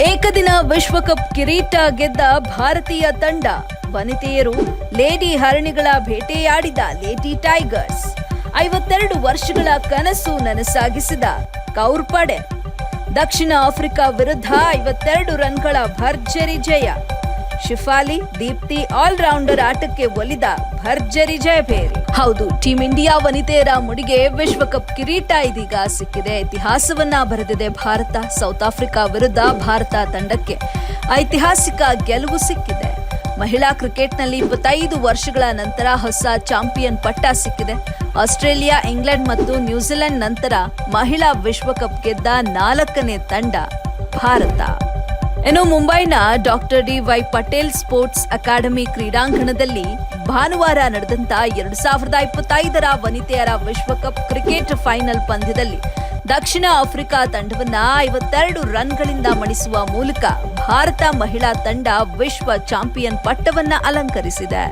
ಏಕದಿನ ವಿಶ್ವಕಪ್ ಕಿರೀಟ ಗೆದ್ದ ಭಾರತೀಯ ತಂಡ ವನಿತೆಯರು ಲೇಡಿ ಹರಣಿಗಳ ಭೇಟೆಯಾಡಿದ ಲೇಡಿ ಟೈಗರ್ಸ್. ಐವತ್ತೆರಡು ವರ್ಷಗಳ ಕನಸು ನನಸಾಗಿಸಿದ ಕೌರ್ ಪಡೆ ದಕ್ಷಿಣ ಆಫ್ರಿಕಾ ವಿರುದ್ಧ ಐವತ್ತೆರಡು ರನ್ಗಳ ಭರ್ಜರಿ ಜಯ. ಶಿಫಾಲಿ, ದೀಪ್ತಿ ಆಲ್ರೌಂಡರ್ ಆಟಕ್ಕೆ ಒಲಿದ ಭರ್ಜರಿ ಜಯಭೇರಿ. ಹೌದು ಟೀಂ ಇಂಡಿಯಾ ವನಿತೆಯರ ಮುಡಿಗೆ ವಿಶ್ವಕಪ್ ಕಿರೀಟ ಇದೀಗ ಸಿಕ್ಕಿದೆ. ಇತಿಹಾಸವನ್ನ ಬರೆದಿದೆ ಭಾರತ ಸೌತ್ ಆಫ್ರಿಕಾ ವಿರುದ್ಧ ಭಾರತ ತಂಡಕ್ಕೆ ಐತಿಹಾಸಿಕ ಗೆಲುವು ಸಿಕ್ಕಿದೆ. ಮಹಿಳಾ ಕ್ರಿಕೆಟ್ನಲ್ಲಿ ಇಪ್ಪತ್ತೈದು ವರ್ಷಗಳ ನಂತರ ಹೊಸ ಚಾಂಪಿಯನ್ ಪಟ್ಟ ಸಿಕ್ಕಿದೆ. ಆಸ್ಟ್ರೇಲಿಯಾ, ಇಂಗ್ಲೆಂಡ್ ಮತ್ತು ನ್ಯೂಜಿಲೆಂಡ್ ನಂತರ ಮಹಿಳಾ ವಿಶ್ವಕಪ್ ಗೆದ್ದ ನಾಲ್ಕನೇ ತಂಡ ಭಾರತ. ಇನ್ನು ಮುಂಬೈನ doctor D Y Patel sports academy ಕ್ರೀಡಾಂಗಣದಲ್ಲಿ ಭಾನುವಾರ ನಡೆದಂತ ಎರಡು ಸಾವಿರದ ಇಪ್ಪತ್ತೈದರ ವನಿತೆಯರ ವಿಶ್ವಕಪ್ ಕ್ರಿಕೆಟ್ ಫೈನಲ್ ಪಂದ್ಯದಲ್ಲಿ ದಕ್ಷಿಣ ಆಫ್ರಿಕಾ ತಂಡವನ್ನ ಐವತ್ತೆರಡು ರನ್ಗಳಿಂದ ಮಣಿಸುವ ಮೂಲಕ ಭಾರತ ಮಹಿಳಾ ತಂಡ ವಿಶ್ವ ಚಾಂಪಿಯನ್ ಪಟ್ಟವನ್ನ ಅಲಂಕರಿಸಿದೆ.